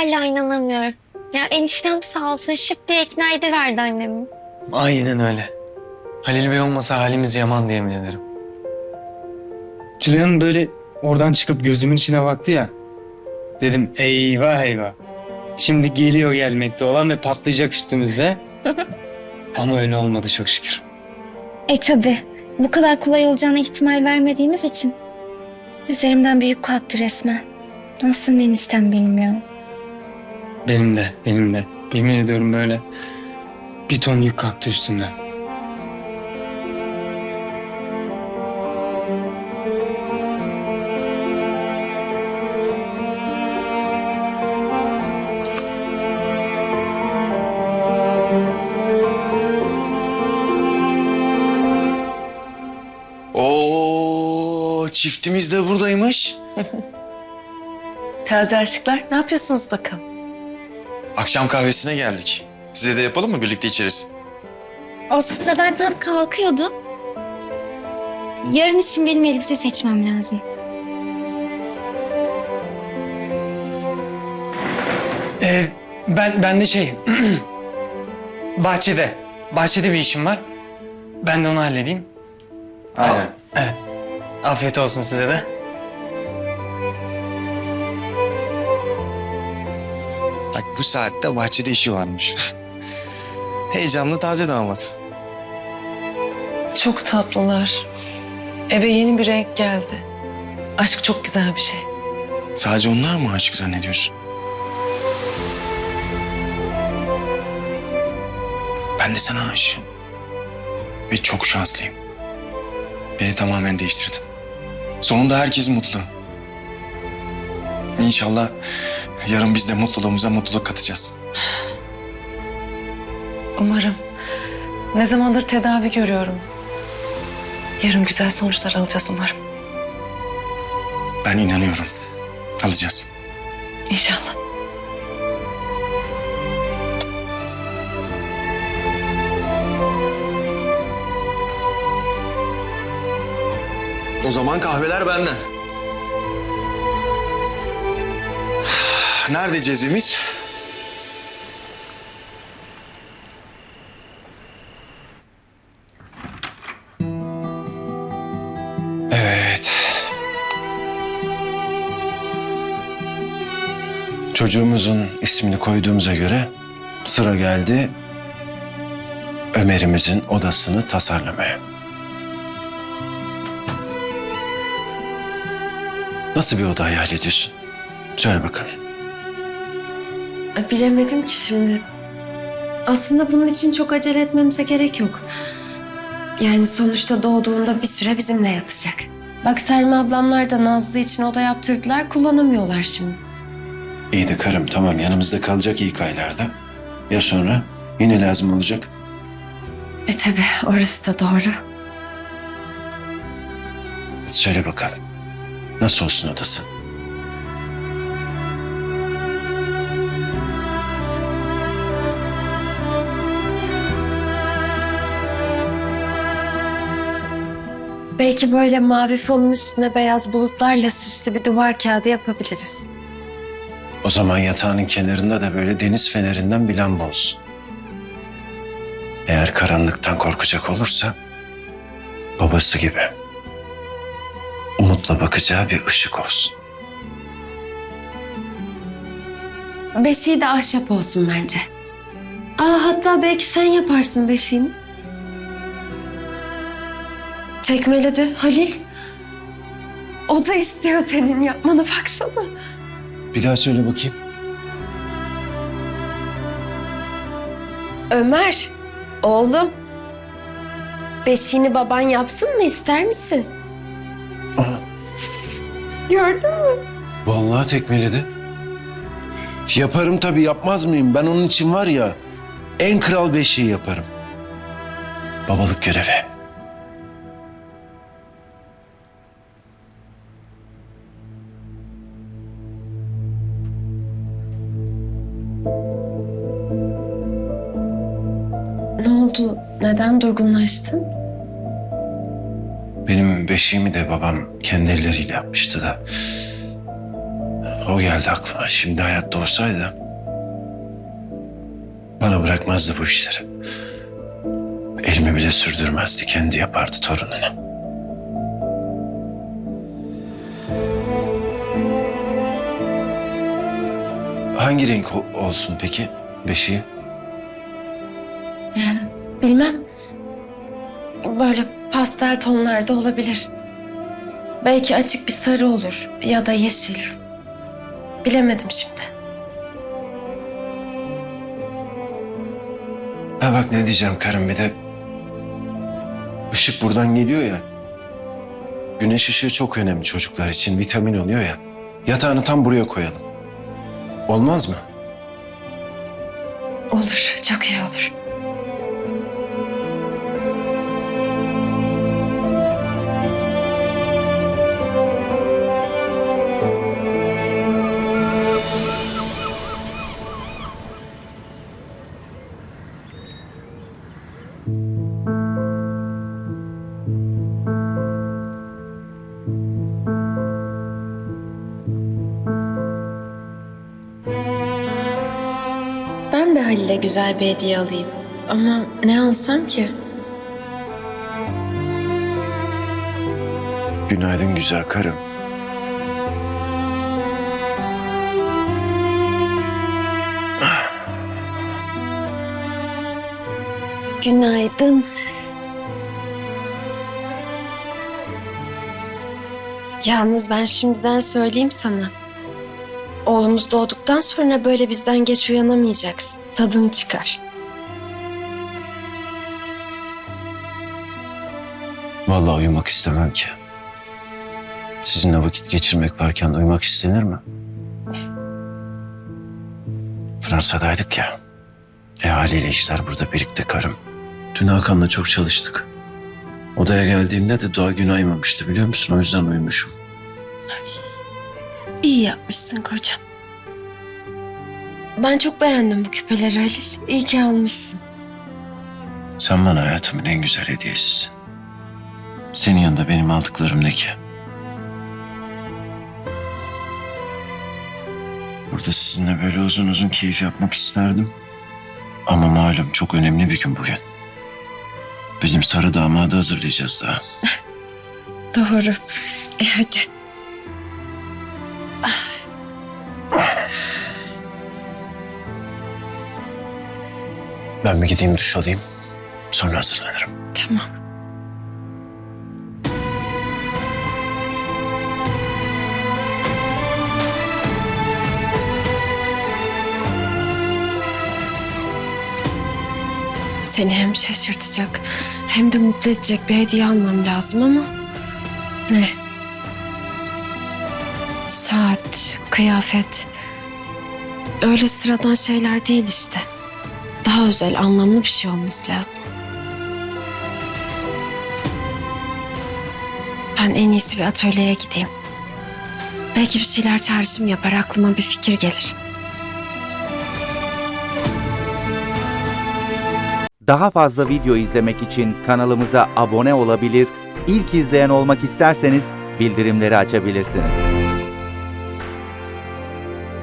hala inanamıyorum. Ya eniştem sağ olsun şıp diye ikna ediverdi annemi. Aynen öyle. Halil Bey olmasa halimiz yaman diye yemin ederim. Tülay Hanım böyle oradan çıkıp gözümün içine baktı ya. Dedim eyvah eyvah. Şimdi geliyor gelmekte olan ve patlayacak üstümüzde. Ama öyle olmadı çok şükür. E tabi. Bu kadar kolay olacağına ihtimal vermediğimiz için. Üzerimden büyük kalktı resmen. Nasıl eniştem bilmiyorum. Benim de, benim de. Yemin ediyorum böyle bir ton yük kalktı üstümden. Oo, çiftimiz de buradaymış. Taze aşıklar ne yapıyorsunuz bakalım? Akşam kahvesine geldik. Size de yapalım mı? Birlikte içeriz. Aslında ben tam kalkıyordum. Yarın için benim elbise seçmem lazım. Ee, ben, ben de şey... bahçede. Bahçede bir işim var. Ben de onu halledeyim. Aynen. Evet. Afiyet olsun size de. Bak bu saatte bahçede işi varmış. Heyecanlı taze damat. Çok tatlılar. Eve yeni bir renk geldi. Aşk çok güzel bir şey. Sadece onlar mı aşık zannediyorsun? Ben de sana aşığım. Ve çok şanslıyım. Beni tamamen değiştirdin. Sonunda herkes mutlu. İnşallah yarın biz de mutluluğumuza mutluluk katacağız. Umarım. Ne zamandır tedavi görüyorum. Yarın güzel sonuçlar alacağız umarım. Ben inanıyorum. Alacağız. İnşallah. O zaman kahveler benden. Nerede cezimiz? Evet. Çocuğumuzun ismini koyduğumuza göre sıra geldi Ömer'imizin odasını tasarlamaya. Nasıl bir oda hayal ediyorsun? Söyle bakalım. Ay, Bilemedim ki şimdi. Aslında bunun için çok acele etmemize gerek yok. Yani sonuçta doğduğunda bir süre bizimle yatacak. Bak Selma ablamlar da Nazlı için oda yaptırdılar, kullanamıyorlar şimdi. İyi de karım tamam yanımızda kalacak ilk aylarda. Ya sonra? Yine lazım olacak. E tabi orası da doğru. Söyle bakalım. Nasıl olsun odası? Belki böyle mavi fonun üstüne beyaz bulutlarla süslü bir duvar kağıdı yapabiliriz. O zaman yatağının kenarında da böyle deniz fenerinden bir lamba olsun. Eğer karanlıktan korkacak olursa babası gibi umutla bakacağı bir ışık olsun. Beşiği de ahşap olsun bence. Aa hatta belki sen yaparsın beşiğini. Tekmeledi Halil. O da istiyor senin yapmanı baksana. Bir daha söyle bakayım. Ömer, oğlum. Beşiğini baban yapsın mı ister misin? Aa, Gördün mü? vallahi tekmeledi. Yaparım tabii yapmaz mıyım? Ben onun için var ya en kral beşiği yaparım. Babalık görevi. Oldu? Neden durgunlaştın? Benim beşiğimi de babam kendi elleriyle yapmıştı da. o geldi aklıma. Şimdi hayatta olsaydı bana bırakmazdı bu işleri. Elimi bile sürdürmezdi. Kendi yapardı torununa. Hangi renk olsun peki beşiği? Bilmem. Böyle pastel tonlarda olabilir. Belki açık bir sarı olur ya da yeşil. Bilemedim şimdi. Ha bak ne diyeceğim karım bir de ışık buradan geliyor ya. Güneş ışığı çok önemli çocuklar için vitamin oluyor ya. Yatağını tam buraya koyalım. Olmaz mı? Olur, çok iyi olur. Ben de Halil'e güzel bir hediye alayım. Ama ne alsam ki? Günaydın güzel karım. Günaydın. Yalnız ben şimdiden söyleyeyim sana. Oğlumuz doğduktan sonra böyle bizden geç uyanamayacaksın. Tadını çıkar. Vallahi uyumak istemem ki. Sizinle vakit geçirmek varken uyumak istenir mi? Fransa'daydık ya. E haliyle işler burada birikti karım. Dün Hakan'la çok çalıştık. Odaya geldiğimde de doğa gün aymamıştı biliyor musun? O yüzden uyumuşum. İyi yapmışsın kocam. Ben çok beğendim bu küpeleri Halil. İyi ki almışsın. Sen bana hayatımın en güzel hediyesisin. Senin yanında benim aldıklarım ne ki? Burada sizinle böyle uzun uzun keyif yapmak isterdim. Ama malum çok önemli bir gün bugün. Bizim sarı damadı hazırlayacağız daha. Doğru. E hadi. Ben bir gideyim duş alayım. Sonra hazırlanırım. Tamam. Seni hem şaşırtacak hem de mutlu edecek bir hediye almam lazım ama... Ne? Saat, kıyafet... Öyle sıradan şeyler değil işte. Daha özel, anlamlı bir şey olması lazım. Ben en iyisi bir atölyeye gideyim. Belki bir şeyler çağrışım yapar, aklıma bir fikir gelir. Daha fazla video izlemek için kanalımıza abone olabilir, ilk izleyen olmak isterseniz bildirimleri açabilirsiniz.